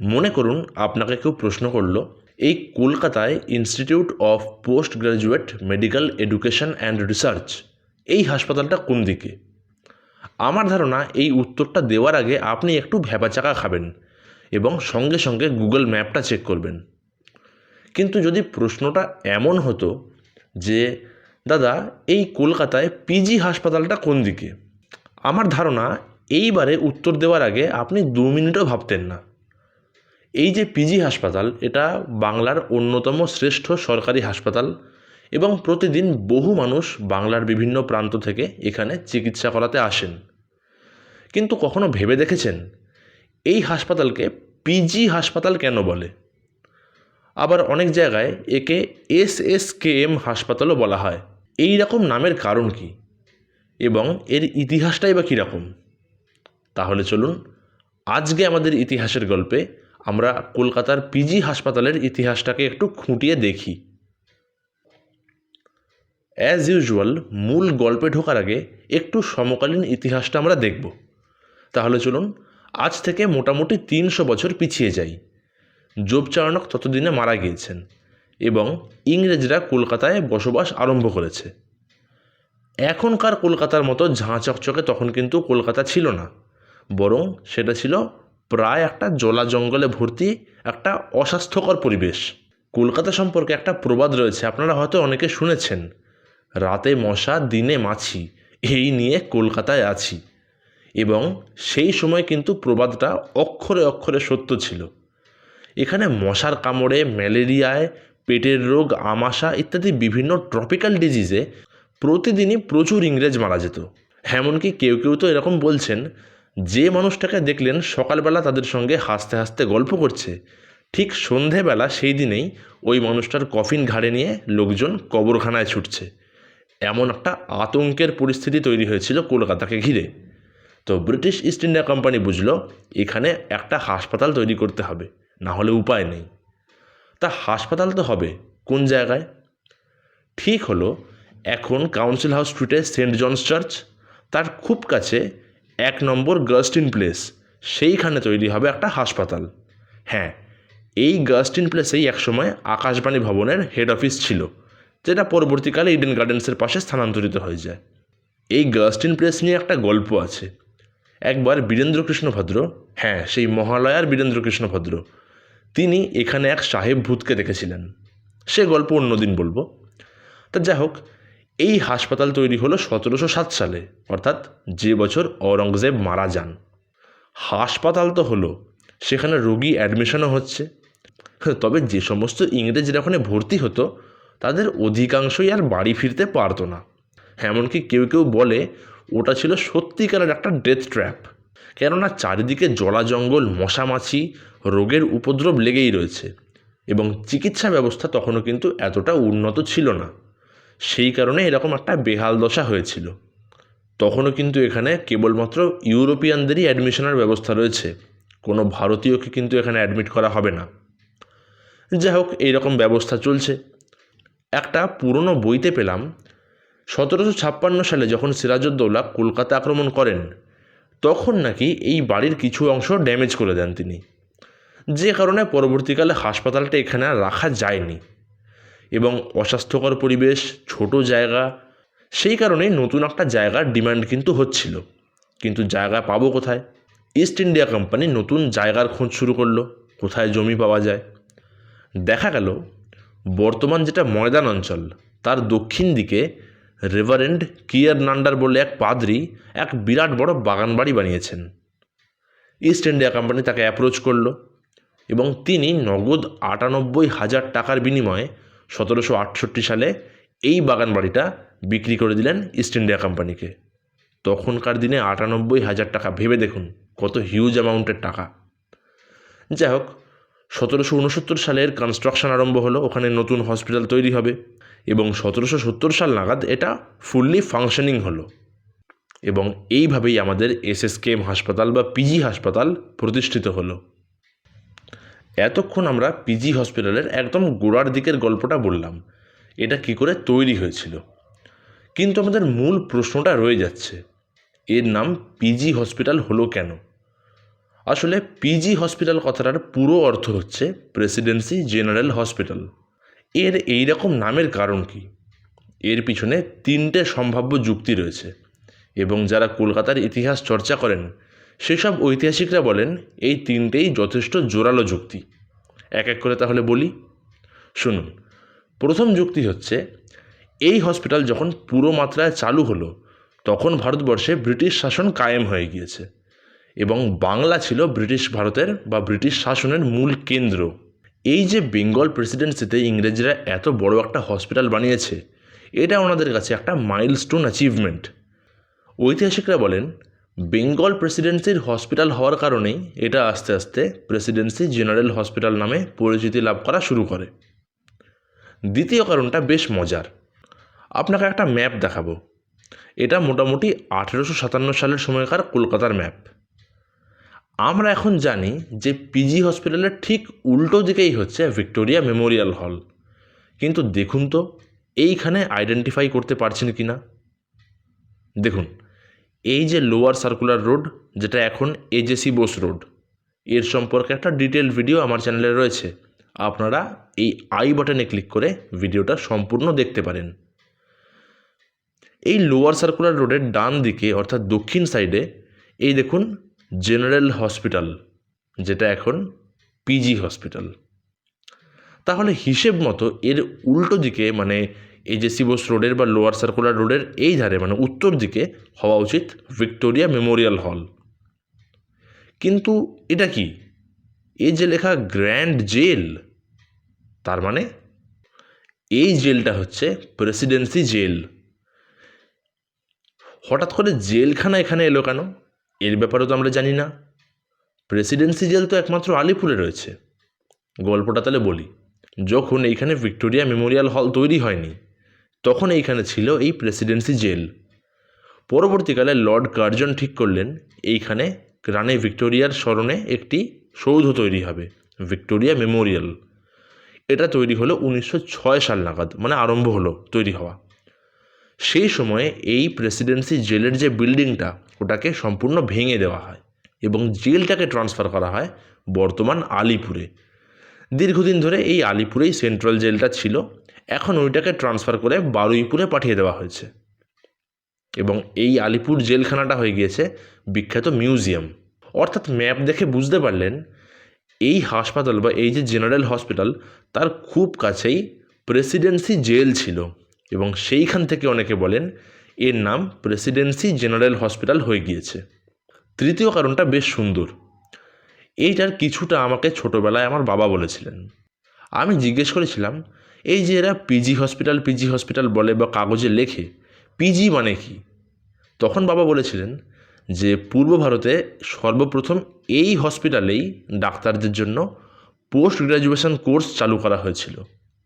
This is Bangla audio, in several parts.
মনে করুন আপনাকে কেউ প্রশ্ন করল, এই কলকাতায় institute of post graduate medical education and research এই হাসপাতালটা কোন দিকে? আমার ধারণা এই উত্তরটা দেওয়ার আগে আপনি একটু ভ্যাবাচাকা খাবেন এবং সঙ্গে সঙ্গে গুগল ম্যাপটা চেক করবেন। কিন্তু যদি প্রশ্নটা এমন হতো যে, দাদা, এই কলকাতায় পিজি হাসপাতালটা কোন দিকে? আমার ধারণা এইবারে উত্তর দেওয়ার আগে আপনি দু মিনিটও ভাবতেন না। এই যে পিজি হাসপাতাল, এটা বাংলার অন্যতম শ্রেষ্ঠ সরকারি হাসপাতাল এবং প্রতিদিন বহু মানুষ বাংলার বিভিন্ন প্রান্ত থেকে এখানে চিকিৎসা করাতে আসেন। কিন্তু কখনো ভেবে দেখেছেন? এই হাসপাতালকে পিজি হাসপাতাল কেন বলে? আবার অনেক জায়গায় একে এস এস কে এম হাসপাতালও বলা হয়। এই রকম নামের কারণ কি? এবং এর ইতিহাসটাই বা কীরকম তাহলে চলুন আজকে আমাদের ইতিহাসের গল্পে আমরা কলকাতার পিজি হাসপাতালের ইতিহাসটাকে একটু খুঁটিয়ে দেখি। অ্যাজ ইউজুয়াল মূল গল্পে ঢোকার আগে একটু সমকালীন ইতিহাসটা আমরা দেখব। তাহলে চলুন, আজ থেকে মোটামুটি তিনশো বছর পিছিয়ে যাই। যোবচারণক ততদিনে মারা গিয়েছেন এবং ইংরেজরা কলকাতায় বসবাস আরম্ভ করেছে। এখনকার কলকাতার মতো ঝাঁ চকচকে তখন কিন্তু কলকাতা ছিল না, বরং সেটা ছিল প্রায় একটা জলা জঙ্গলে ভর্তি একটা অস্বাস্থ্যকর পরিবেশ। কলকাতা সম্পর্কে একটা প্রবাদ রয়েছে, আপনারা হয়তো অনেকে শুনেছেন। রাতে মশা, দিনে মাছি, এই নিয়ে কলকাতায় আছি। এবং সেই সময় কিন্তু প্রবাদটা অক্ষরে অক্ষরে সত্য ছিল। এখানে মশার কামড়ে, ম্যালেরিয়ায়, পেটের রোগ, আমাশা ইত্যাদি বিভিন্ন ট্রপিক্যাল ডিজিজে প্রতিদিনই প্রচুর ইংরেজ মারা যেত। এমনকি কেউ কেউ তো এরকম বলছেন যে মানুষটাকে দেখলেন সকালবেলা তাদের সঙ্গে হাসতে হাসতে গল্প করছে, ঠিক সন্ধেবেলা সেই দিনেই ওই মানুষটার কফিন ঘাড়ে নিয়ে লোকজন কবরখানায় ছুটছে। এমন একটা আতঙ্কের পরিস্থিতি তৈরি হয়েছিল কলকাতাকে ঘিরে। তো ব্রিটিশ ইস্ট ইন্ডিয়া কোম্পানি বুঝলো, এখানে একটা হাসপাতাল তৈরি করতে হবে, না হলে উপায় নেই। তা হাসপাতাল তো হবে, কোন জায়গায়? ঠিক হলো, এখন কাউন্সিল হাউস স্ট্রিটে সেন্ট জনস চার্চ, তার খুব কাছে এক নম্বর গাস্টিন প্লেস। সেইখানে তৈরি হবে একটা হাসপাতাল। হ্যাঁ এই গাস্টিন প্লেসেই একসময় আকাশবাণী ভবনের হেড অফিস ছিল, যেটা পরবর্তীকালে ইডেন গার্ডেন্সের পাশে স্থানান্তরিত হয়ে যায়। এই গাস্টিন প্লেস নিয়ে একটা গল্প আছে। একবার বীরেন্দ্রকৃষ্ণ ভদ্র হ্যাঁ সেই মহালয়ার বীরেন্দ্রকৃষ্ণ ভদ্র, তিনি এখানে এক সাহেব ভূতকে দেখেছিলেন। সে গল্প অন্যদিন বলব। তা যাই হোক এই হাসপাতাল তৈরি হলো সতেরোশো সাত সালে, অর্থাৎ যে বছর ঔরঙ্গজেব মারা যান। হাসপাতাল তো হলো, সেখানে রোগী অ্যাডমিশনও হচ্ছে। তবে যে সমস্ত ইংরেজরা ওখানে ভর্তি হতো, তাদের অধিকাংশই আর বাড়ি ফিরতে পারতো না। এমনকি কেউ কেউ বলে, ওটা ছিল সত্যিকারের একটা ডেথ ট্র্যাপ কেননা চারিদিকে জলা জঙ্গল, মশামাছি, রোগের উপদ্রব লেগেই রয়েছে। এবং চিকিৎসা ব্যবস্থা তখনও কিন্তু এতটা উন্নত ছিল না। সেই কারণে এরকম একটা বেহাল দশা হয়েছিল। তখনও কিন্তু এখানে কেবলমাত্র ইউরোপিয়ানদেরই অ্যাডমিশনের ব্যবস্থা রয়েছে। কোনো ভারতীয়কে কিন্তু এখানে অ্যাডমিট করা হবে না। যাই হোক, এইরকম ব্যবস্থা চলছে। একটা পুরনো বইতে পেলাম, সতেরোশো ছাপ্পান্ন সালে যখন সিরাজউদ্দৌলা কলকাতা আক্রমণ করেন, তখন নাকি এই বাড়ির কিছু অংশ ড্যামেজ করে দেন তিনি। যে কারণে পরবর্তীকালে হাসপাতালটা এখানে রাখা যায়নি। এবং অস্বাস্থ্যকর পরিবেশ, ছোট জায়গা, সেই কারণেই নতুন একটা জায়গার ডিমান্ড কিন্তু হচ্ছিল। কিন্তু জায়গা পাবো কোথায়? ইস্ট ইন্ডিয়া কোম্পানি নতুন জায়গার খোঁজ শুরু করল, কোথায় জমি পাওয়া যায়? দেখা গেল, বর্তমান যেটা ময়দান অঞ্চল, তার দক্ষিণ দিকে রেভারেন্ড কিয়ার নান্ডার বলে এক পাদ্রি এক বিরাট বড় বাগান বাড়ি বানিয়েছেন। ইস্ট ইন্ডিয়া কোম্পানি তাকে অ্যাপ্রোচ করল এবং তিনি নগদ আটানব্বই হাজার টাকার বিনিময়ে সতেরোশো আটষট্টি সালে এই বাগান বাড়িটা বিক্রি করে দিলেন ইস্ট ইন্ডিয়া কোম্পানিকে। তখনকার দিনে আটানব্বই হাজার টাকা ভেবে দেখুন কত হিউজ অ্যামাউন্টের টাকা। যাই হোক, সতেরোশো উনসত্তর সালের কনস্ট্রাকশন আরম্ভ হলো, ওখানে নতুন হসপিটাল তৈরি হবে এবং সতেরোশো সত্তর সাল নাগাদ এটা ফুললি ফাংশনিং হলো। এবং এইভাবেই আমাদের এস এসএসকেএম হাসপাতাল বা পিজি হাসপাতাল প্রতিষ্ঠিত হলো। এতক্ষণ আমরা পিজি হসপিটালের একদম গোড়ার দিকের গল্পটা বললাম। এটা কি করে তৈরি হয়েছিল? কিন্তু আমাদের মূল প্রশ্নটা রয়ে যাচ্ছে, এর নাম পিজি হসপিটাল হলো কেন? আসলে পিজি হসপিটাল কথাটার পুরো অর্থ হচ্ছে প্রেসিডেন্সি জেনারেল হসপিটাল এর এই রকম নামের কারণ কি? এর পিছনে তিনটে সম্ভাব্য যুক্তি রয়েছে এবং যারা কলকাতার ইতিহাস চর্চা করেন সেসব ঐতিহাসিকরা বলেন, এই তিনটেই যথেষ্ট জোরালো যুক্তি। এক এক করে তাহলে বলি। শুনুন, প্রথম যুক্তি হচ্ছে, এই হসপিটাল যখন পুরো মাত্রায় চালু হলো, তখন ভারতবর্ষে ব্রিটিশ শাসন কায়েম হয়ে গিয়েছে এবং বাংলা ছিল ব্রিটিশ ভারতের বা ব্রিটিশ শাসনের মূল কেন্দ্র। এই যে বেঙ্গল প্রেসিডেন্সিতে ইংরেজরা এত বড় একটা হসপিটাল বানিয়েছে, এটা ওনাদের কাছে একটা মাইলস্টোন অ্যাচিভমেন্ট ঐতিহাসিকরা বলেন বেঙ্গল প্রেসিডেন্সির হসপিটাল হওয়ার কারণেই এটা আস্তে আস্তে প্রেসিডেন্সি জেনারেল হসপিটাল নামে পরিচিতি লাভ করা শুরু করে। দ্বিতীয় কারণটা বেশ মজার। আপনাকে একটা ম্যাপ দেখাবো। এটা মোটামুটি আঠেরোশো সাতান্ন সালের সময়কার কলকাতার ম্যাপ। আমরা এখন জানি যে পিজি হসপিটালের ঠিক উল্টো দিকেই হচ্ছে ভিক্টোরিয়া মেমোরিয়াল হল। কিন্তু দেখুন তো, এইখানে আইডেন্টিফাই করতে পারছেন কি না দেখুন এই যে লোয়ার সার্কুলার রোড যেটা এখন এজেসি বোস রোডের সম্পর্কে একটা ডিটেল ভিডিও আমার চ্যানেলে রয়েছে। আপনারা এই আই বাটনে ক্লিক করে ভিডিওটা সম্পূর্ণ দেখতে পারেন। এই লোয়ার সার্কুলার রোডের ডান দিকে, অর্থাৎ দক্ষিণ সাইডে এই দেখুন জেনারেল হসপিটাল যেটা এখন পিজি হসপিটাল তাহলে হিসেব মতো এর উল্টো দিকে মানে এই যে শিবস রোডের বা লোয়ার সার্কুলার রোডের এই ধারে মানে উত্তর দিকে হওয়া উচিত ভিক্টোরিয়া মেমোরিয়াল হল। কিন্তু এটা কি? এই যে লেখা গ্র্যান্ড জেল, তার মানে এই জেলটা হচ্ছে প্রেসিডেন্সি জেল। হঠাৎ করে জেলখানা এখানে এলো কেন? এর ব্যাপারে তো আমরা জানি না। প্রেসিডেন্সি জেল তো একমাত্র আলিপুরে রয়েছে। গল্পটা তাহলে বলি, যখন এইখানে ভিক্টোরিয়া মেমোরিয়াল হল তৈরি হয়নি তখন এইখানে ছিল এই প্রেসিডেন্সি জেল। পরবর্তীকালে লর্ড কার্জন ঠিক করলেন, এইখানে রানী ভিক্টোরিয়ার স্মরণে একটি সৌধ তৈরি হবে, ভিক্টোরিয়া মেমোরিয়াল। এটা তৈরি হলো উনিশশো ছয় সাল নাগাদ মানে আরম্ভ হলো তৈরি হওয়া। সেই সময়ে এই প্রেসিডেন্সি জেলের যে বিল্ডিংটা, ওটাকে সম্পূর্ণ ভেঙে দেওয়া হয় এবং জেলটাকে ট্রান্সফার করা হয় বর্তমান আলিপুরে। দীর্ঘদিন ধরে এই আলিপুরেই সেন্ট্রাল জেলটা ছিল এখন ওইটাকে ট্রান্সফার করে বারুইপুরে পাঠিয়ে দেওয়া হয়েছে। এবং এই আলিপুর জেলখানাটা হয়ে গিয়েছে বিখ্যাত মিউজিয়াম। অর্থাৎ ম্যাপ দেখে বুঝতে পারলেন, এই হাসপাতাল বা এই যে জেনারেল হসপিটাল, তার খুব কাছেই প্রেসিডেন্সি জেল ছিল। এবং সেইখান থেকে অনেকে বলেন, এর নাম প্রেসিডেন্সি জেনারেল হসপিটাল হয়ে গিয়েছে। তৃতীয় কারণটা বেশ সুন্দর। এইটার কিছুটা আমাকে ছোটোবেলায় আমার বাবা বলেছিলেন। আমি জিজ্ঞেস করেছিলাম এই যে এরা পিজি হসপিটাল পিজি হসপিটাল বলে বা কাগজে লেখে পিজি মানে কি? তখন বাবা বলেছিলেন যে পূর্ব ভারতে সর্বপ্রথম এই হসপিটালেই ডাক্তারদের জন্য পোস্ট গ্র্যাজুয়েশন কোর্স চালু করা হয়েছিল।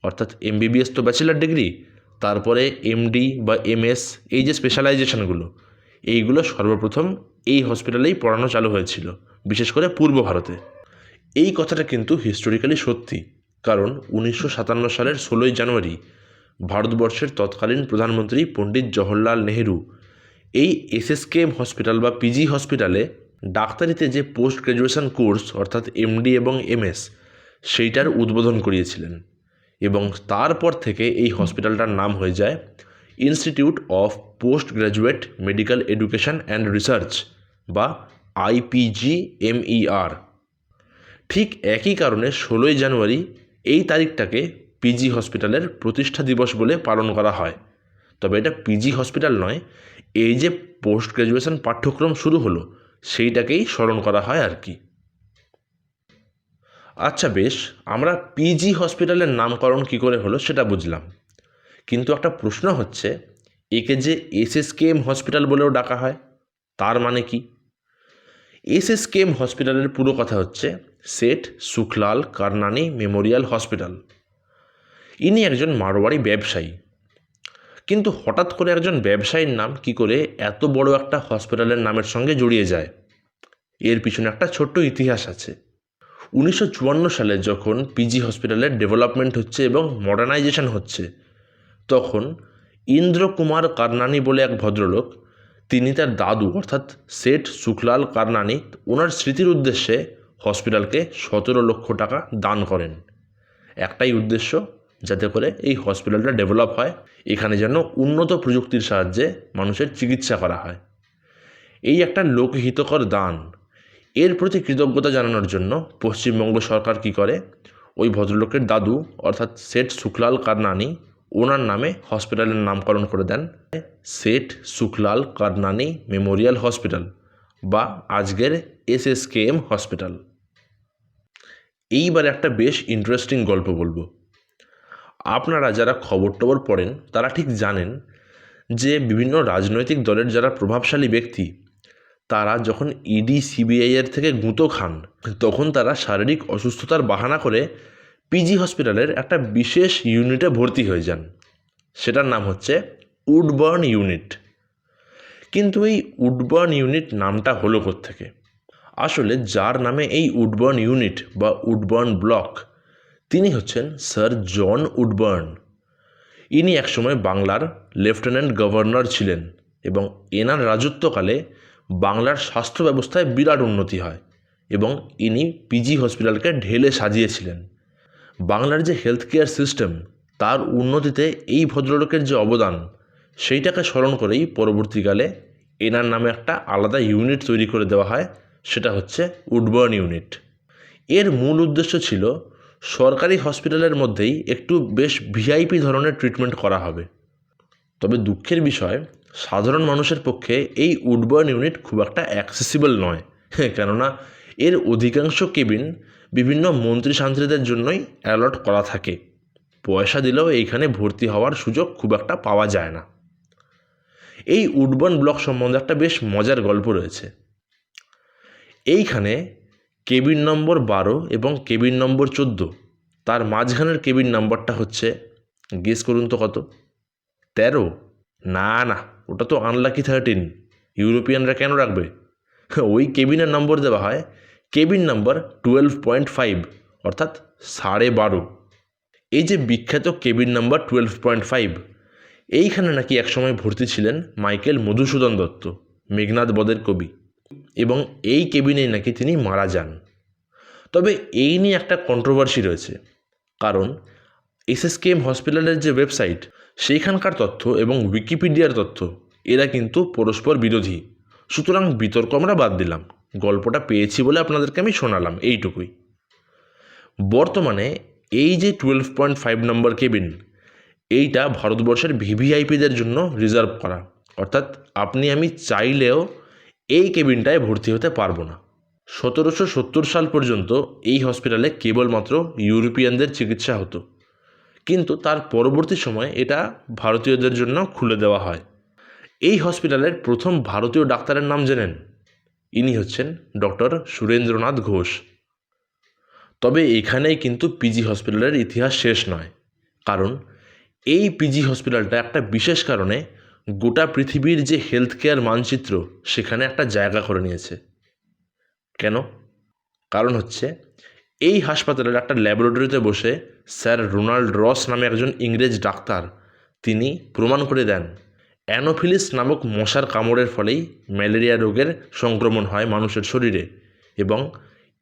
অর্থাৎ এমবিবিএস তো ব্যাচেলার ডিগ্রি তারপরে এমডি বা এমএস এই যে স্পেশালাইজেশনগুলো এইগুলো সর্বপ্রথম এই হসপিটালেই পড়ানো চালু হয়েছিল, বিশেষ করে পূর্ব ভারতে। এই কথাটা কিন্তু হিস্টোরিক্যালি সত্যি। কারণ উনিশশো সাতান্ন সালের ষোলোই জানুয়ারি ভারতবর্ষের তৎকালীন প্রধানমন্ত্রী পণ্ডিত জওহরলাল নেহেরু এই এসএসকেএম হসপিটাল বা পিজি হসপিটালে ডাক্তারিতে যে পোস্ট গ্র্যাজুয়েশন কোর্স, অর্থাৎ এমডি এবং এমএস, সেইটার উদ্বোধন করিয়েছিলেন এবং তারপর থেকে এই হসপিটালটার নাম হয়ে যায় institute of post graduate medical education and research বা আইপিজিএমইআর। ঠিক একই কারণে ষোলোই জানুয়ারি এই তারিখটাকে পিজি হসপিটালের প্রতিষ্ঠা দিবস বলে পালন করা হয়। তবে এটা পিজি হসপিটাল নয়, এই যে পোস্ট গ্র্যাজুয়েশন পাঠ্যক্রম শুরু হলো, সেইটাকেই স্মরণ করা হয় আর কি। আচ্ছা বেশ, আমরা পিজি হসপিটালের নামকরণ কী করে হলো সেটা বুঝলাম। কিন্তু একটা প্রশ্ন হচ্ছে, একে যে এসএসকেএম হসপিটাল বলেও ডাকা হয়, তার মানে কি? এসএসকেএম হসপিটালের পুরো কথা হচ্ছে সেট, সুখলাল, কারনানি, মেমোরিয়াল হসপিটাল। ইনি একজন মারোয়ারি ব্যবসায়ী। কিন্তু হঠাৎ করে একজন ব্যবসায়ীর নাম কি করে এত বড় একটা হসপিটালের নামের সঙ্গে জড়িয়ে যায়? এর পিছনে একটা ছোট্ট ইতিহাস আছে। উনিশশো চুয়ান্ন সালে যখন পিজি হসপিটালের ডেভেলপমেন্ট হচ্ছে এবং মডার্নাইজেশন হচ্ছে, তখন ইন্দ্র কুমার কারনানি বলে এক ভদ্রলোক, তিনি তার দাদু অর্থাৎ শেঠ সুখলাল, কারনানি, ওনার স্মৃতির উদ্দেশ্যে হসপিটালকে সতেরো লক্ষ টাকা দান করেন। একটাই উদ্দেশ্য, যাতে করে এই হসপিটালটা ডেভেলপ হয়, এখানে যেন উন্নত প্রযুক্তির সাহায্যে মানুষের চিকিৎসা করা হয়। এই একটা লোকহিতকর দান। এর প্রতি কৃতজ্ঞতা জানানোর জন্য পশ্চিমবঙ্গ সরকার কি করে, ওই ভদ্রলোকের দাদু, অর্থাৎ শেঠ সুখলাল কারনানি, ওনার নামে হসপিটালের নামকরণ করে দেন শেঠ সুখলাল কারনানি মেমোরিয়াল হসপিটাল বা আজকের এসএসকেএম হসপিটাল। এইবার একটা বেশ ইন্টারেস্টিং গল্প বলব। আপনারা যারা খবর টবর পড়েন, তারা ঠিক জানেন যে বিভিন্ন রাজনৈতিক দলের যারা প্রভাবশালী ব্যক্তি, তারা যখন ইডি সিবিআই এর থেকে গুঁতো খান, তখন তারা শারীরিক অসুস্থতার বাহানা করে পিজি হসপিটালের একটা বিশেষ ইউনিটে ভর্তি হয়ে যান। সেটার নাম হচ্ছে উডবার্ন ইউনিট কিন্তু এই উডবার্ন ইউনিট নামটা হলো থেকে আসলে যার নামে এই উডবার্ন ইউনিট বা উডবার্ন ব্লক, তিনি হচ্ছেন স্যার জন উডবার্ন। ইনি একসময় বাংলার লেফটেন্যান্ট গভর্নর ছিলেন এবং এনার রাজত্বকালে বাংলার স্বাস্থ্য ব্যবস্থায় বিরাট উন্নতি হয় এবং ইনি পিজি হসপিটালকে ঢেলে সাজিয়েছিলেন। বাংলার যে হেলথ কেয়ার সিস্টেম, তার উন্নতিতে এই ভদ্রলোকের যে অবদান, সেইটাকে স্মরণ করেই পরবর্তীকালে এনার নামে একটা আলাদা ইউনিট তৈরি করে দেওয়া হয় সেটা হচ্ছে উডবার্ন ইউনিট। এর মূল উদ্দেশ্য ছিল সরকারি হসপিটালের মধ্যেই একটু বেশ ভিআইপি ধরনের ট্রিটমেন্ট করা হবে। তবে দুঃখের বিষয়, সাধারণ মানুষের পক্ষে এই উডবার্ন ইউনিট খুব একটা অ্যাক্সেসিবল নয়। কেননা এর অধিকাংশ কেবিন বিভিন্ন মন্ত্রী শান্ত্রীদের জন্যই অ্যালট করা থাকে। পয়সা দিলেও এইখানে ভর্তি হওয়ার সুযোগ খুব একটা পাওয়া যায় না। এই উডবার্ন ব্লক সম্বন্ধে একটা বেশ মজার গল্প রয়েছে। এইখানে কেবিন নম্বর বারো এবং কেবিন নম্বর চোদ্দ। তার মাঝখানের কেবিন নাম্বারটা হচ্ছে গেস করুন তো কত? তেরো। না না, ওটা তো আনলাকি থার্টিন ইউরোপিয়ানরা কেন রাখবে? ওই কেবিনের নম্বর দেওয়া হয়, cabin number twelve point five অর্থাৎ সাড়ে বারো। এই যে বিখ্যাত cabin number twelve point five এইখানে নাকি একসময় ভর্তি ছিলেন মাইকেল মধুসূদন দত্ত মেঘনাথ বদের কবি। এবং এই কেবিনেই নাকি তিনি মারা যান। তবে এই নিয়ে একটা কন্ট্রোভার্সি রয়েছে। কারণ এসএসকেএম হসপিটালের যে ওয়েবসাইট, সেইখানকার তথ্য এবং উইকিপিডিয়ার তথ্য, এরা কিন্তু পরস্পর বিরোধী। সুতরাং বিতর্ক আমরা বাদ দিলাম। গল্পটা পেয়েছি বলে আপনাদেরকে আমি শোনালাম এইটুকুই। বর্তমানে এই যে টুয়েলভ পয়েন্ট ফাইভ নম্বর কেবিন, এইটা ভারতবর্ষের ভিভিআইপিদের জন্য রিজার্ভ করা। অর্থাৎ আপনি আমি চাইলেও এই কেবিনটায় ভর্তি হতে পারব না। সতেরোশো সত্তর সাল পর্যন্ত এই হসপিটালে কেবলমাত্র ইউরোপিয়ানদের চিকিৎসা হতো। কিন্তু তার পরবর্তী সময় এটা ভারতীয়দের জন্য খুলে দেওয়া হয়। এই হসপিটালের প্রথম ভারতীয় ডাক্তারের নাম জেনেন। ইনি হচ্ছেন ডক্টর সুরেন্দ্রনাথ ঘোষ। তবে এখানেই কিন্তু পিজি হসপিটালের ইতিহাস শেষ নয়। কারণ এই পিজি হসপিটালটা একটা বিশেষ কারণে গোটা পৃথিবীর যে হেলথ কেয়ার মানচিত্র, সেখানে একটা জায়গা করে নিয়েছে। কেন? কারণ হচ্ছে, এই হাসপাতালের একটা ল্যাবরেটরিতে বসে স্যার রোনাল্ড রস নামে একজন ইংরেজ ডাক্তার, তিনি প্রমাণ করে দেন, অ্যানোফিলিস নামক মশার কামড়ের ফলেই ম্যালেরিয়া রোগের সংক্রমণ হয় মানুষের শরীরে এবং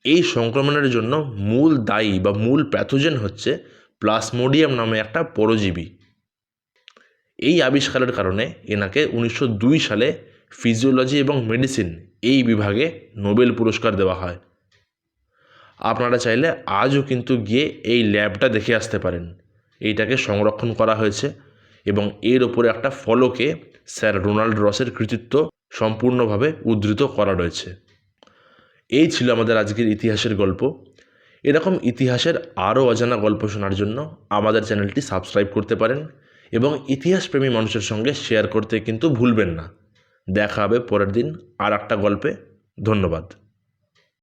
এই সংক্রমণের জন্য মূল দায়ী বা মূল প্যাথোজেন হচ্ছে প্লাসমোডিয়াম নামে একটা পরজীবী। এই আবিষ্কারের কারণে এনাকে উনিশশো দুই সালে ফিজিওলজি এবং মেডিসিন এই বিভাগে নোবেল পুরস্কার দেওয়া হয়। আপনারা চাইলে আজও কিন্তু গিয়ে এই ল্যাবটা দেখে আসতে পারেন। এইটাকে সংরক্ষণ করা হয়েছে এবং এর ওপরে একটা ফলকে স্যার রোনাল্ড রসের কৃতিত্ব সম্পূর্ণভাবে উদ্ধৃত করা রয়েছে। এই ছিল আমাদের আজকের ইতিহাসের গল্প। এরকম ইতিহাসের আরও অজানা গল্প শোনার জন্য আমাদের চ্যানেলটি সাবস্ক্রাইব করতে পারেন। এবং ইতিহাসপ্রেমী মানুষের সঙ্গে শেয়ার করতে কিন্তু ভুলবেন না। দেখা হবে পরের দিন আর একটা গল্পে। ধন্যবাদ।